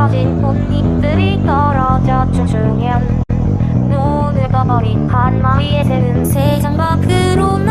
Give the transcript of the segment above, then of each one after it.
쓰러진 꽃잎들이 떨어져 춤추면 눈을 떠버린 한 마리의 새는 세상 밖으로 나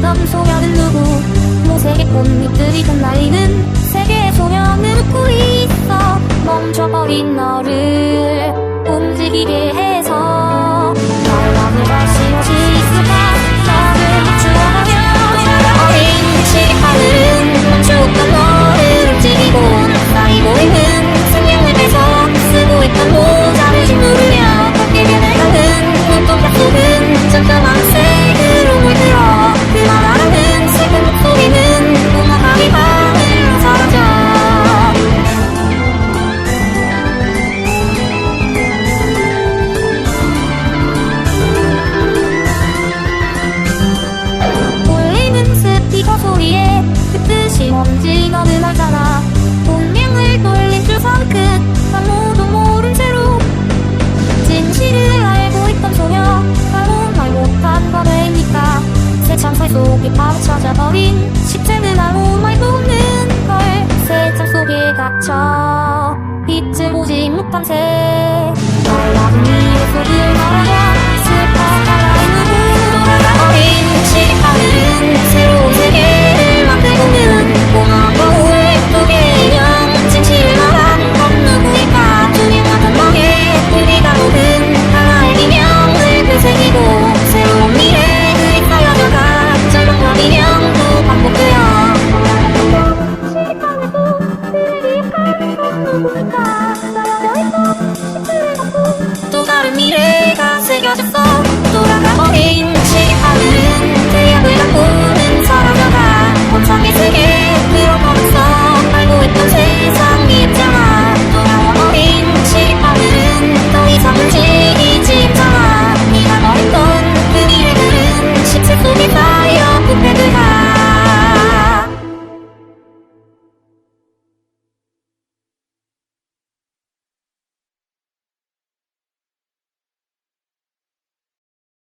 맞추던 소녀는 누구? 모색의 꽃잎들이 흩날리는 세계의 소녀는 웃고 있어. 멈춰버린 너를 움직이게 해 속이 바로 처져버린 시체는 아무 말도 없는 걸 세상 속에 갇혀 빛을 보지 못한 채 날라진 이유 속을 말하네 생겼어